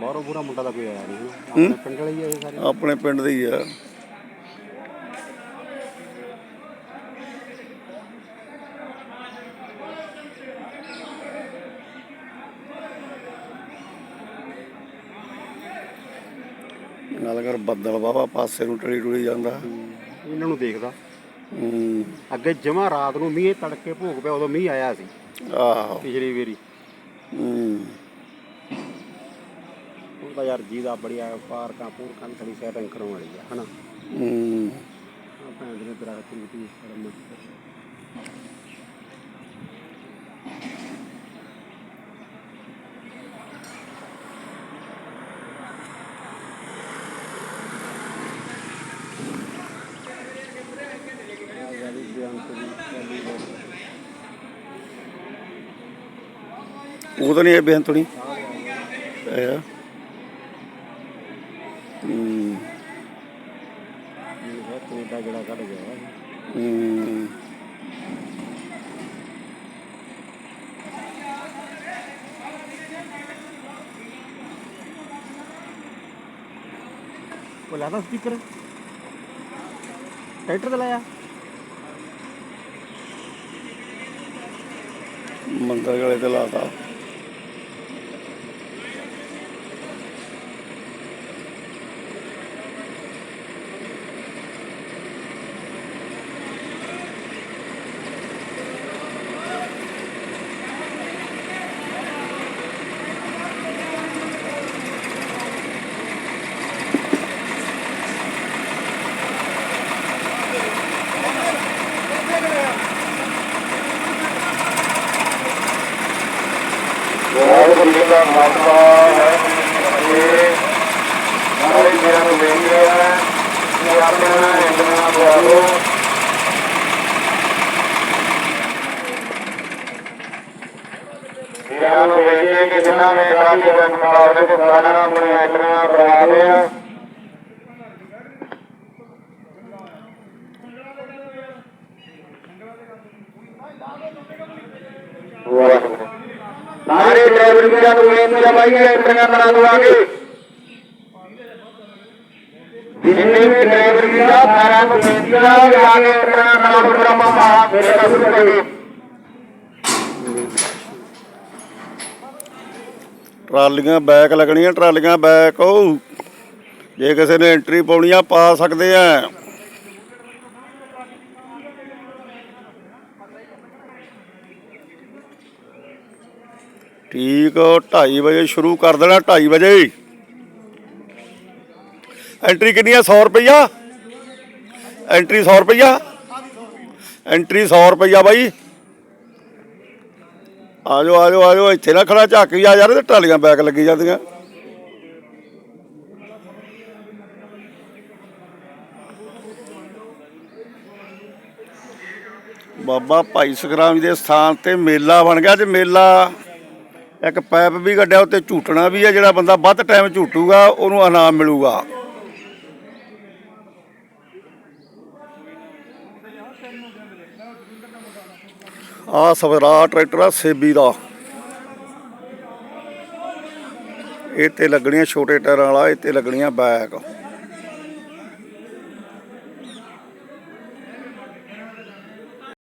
ਬਾਹਰੋਂ ਪੂਰਾ ਮੁੰਡਾ ਦਾ ਕੋਈ ਆਇਆ ਨਹੀਂ ਆਪਣੇ ਪਿੰਡ ਵਾਲੇ ਹੀ ਆ ਇਹ ਸਾਰੇ। ਆਪਣੇ ਪਿੰਡ ਦੇ ਹੀ ਆ। ਗੱਲ ਕਰ ਬੱਦਲ ਵਾਵਾ ਪਾਸੇ ਨੂੰ ਟੜੀ ਟੁੜੀ ਜਾਂਦਾ। ਇਹਨਾਂ ਨੂੰ ਦੇਖਦਾ। ਹੂੰ। ਅੱਗੇ ਜਮਾ ਰਾਤ ਨੂੰ ਮੀਂਹ ਤੜਕੇ ਭੋਗ ਪਿਆ ਉਦੋਂ ਮੀਂਹ ਆਇਆ ਸੀ। ਆਹੋ। ਪਿਛਲੀ ਵਾਰੀ। ਹੂੰ। ਤਾਂ ਯਾਰ ਜੀ ਦਾ ਬੜੀਆ ਪਾਰਕਾਂ ਪੂਰਕਾਂ ਦੀ ਥੋੜੀ ਸੈਟਿੰਗ ਕਰਾਉਣ ਵਾਲੀ ਆ ਹਨਾ? ਹੂੰ। ਆ ਭੈਣ ਦੇ ਦਰਖਤ ਨੂੰ ਵੀ ਸ਼ਰਮ ਉਹ ਤਾਂ ਨਹੀਂ ਇਹ ਤੁਣੀ ਆਇਆ ਹੂੰ ਕੈਨੇਡਾ ਜਿਹੜਾ ਕੱਢ ਗਿਆ ਹੂੰ। ਉਹ ਲਾਦਾ ਸਪੀਕਰ? ਟਰੈਕਟਰ ਤੇ ਲਾਇਆ? ਮੰਦਰ ਗਲੇ ਤੇ ਲਾਤਾ। ਬਹੁਤ ਦਾ ਮਤਵਾ ਹੈ। ਕਿ ਸਾਰੇ ਵੀਰਾਂ ਨੂੰ ਬੇਨਤੀ ਹੈ ਕਿ ਆਪਣਾ ਇੰਦਨਾ ਬੁਆਲੋ ਵੀਰਾਂ ਨੂੰ ਬੇਨਤੀ ਕਿ ਜਿਨ੍ਹਾਂ ਨੇ ਕਾਫੀ ਦੇ ਮੁਕਾਬਲੇ ਤੇ ਸਾਰਿਆਂ ਆਪਣੇ ਇੰਦਨਾ ਬਣਾ ਲਿਆ ਵਾਹਿਗੁਰੂ। ਡਰਾਈਵਰ ਵੀਰਾਂ ਨੂੰ ਬੇਨਤੀ ਹੈ ਬਾਈ ਇਹ ਇੰਦਨਾ ਦਵਾਂਗੇ। ਜਿੰਨੇ ਵੀ ਡਰਾਈਵਰ ਵੀਰਾਂ ਸਾਰਿਆਂ ਨੂੰ ਬੇਨਤੀ ਹੈ ਕਿ ਆਗੇ ਇੰਦਨਾ ਬਣਾ ਬ੍ਰਹਮਾ ਮਹਾ ਮੇਰੇ ਦਾ ਸ਼ੁਰੂ ਕਰੀਏ। ਟਰਾਲੀਆਂ ਬੈਕ ਲੱਗਣੀਆਂ, ਟਰਾਲੀਆਂ ਬੈਕ ਜੇ ਕਿਸੇ ਨੇ ਐਂਟਰੀ ਪਾਉਣੀ ਆ, ਪਾ ਸਕਦੇ ਆ। ਠੀਕ 2:30 ਵਜੇ ਸ਼ੁਰੂ ਕਰ ਦੇਣਾ 2:30 ਵਜੇ ਐਂਟਰੀ ਕਿੰਨੀ ਆ 100 ਰੁਪਈਆ? ਐਂਟਰੀ 100 ਰੁਪਈਆ? ਐਂਟਰੀ 100 ਰੁਪਈਆ ਬਾਈ। ਆ ਜਾਓ ਆ ਜਾਓ ਆ ਜਾਓ ਇੱਥੇ ਨਾ ਖੜਾ, ਝਾਕੀ ਆ ਯਾਰ ਤੇ ਟਰਾਲੀਆਂ ਬੈਕ ਲੱਗੀ ਜਾਂਦੀਆਂ। ਬਾਬਾ ਭਾਈ ਸਗਰਾਮ ਜੀ ਦੇ ਸਥਾਨ ਤੇ ਮੇਲਾ ਬਣ ਗਿਆ ਤੇ ਮੇਲਾ ਇੱਕ ਪੈਪ ਵੀ ਕੱਢਿਆ, ਉੱਤੇ ਝੂਟਣਾ ਵੀ ਹੈ ਜਿਹੜਾ ਬੰਦਾ ਵੱਧ ਟਾਈਮ ਝੂਟੂਗਾ, ਉਹਨੂੰ ਇਨਾਮ ਮਿਲੂਗਾ। ਆ ਸਵਰਾ ਟਰੈਕਟਰ ਆ, ਸੇਬੀ ਦਾ। ਇਹ ਤੇ ਲੱਗਣੀਆਂ ਛੋਟੇ ਟਾਇਰਾਂ ਵਾਲਾ, ਇਹ ਤੇ ਲੱਗਣੀਆਂ ਬੈਕ।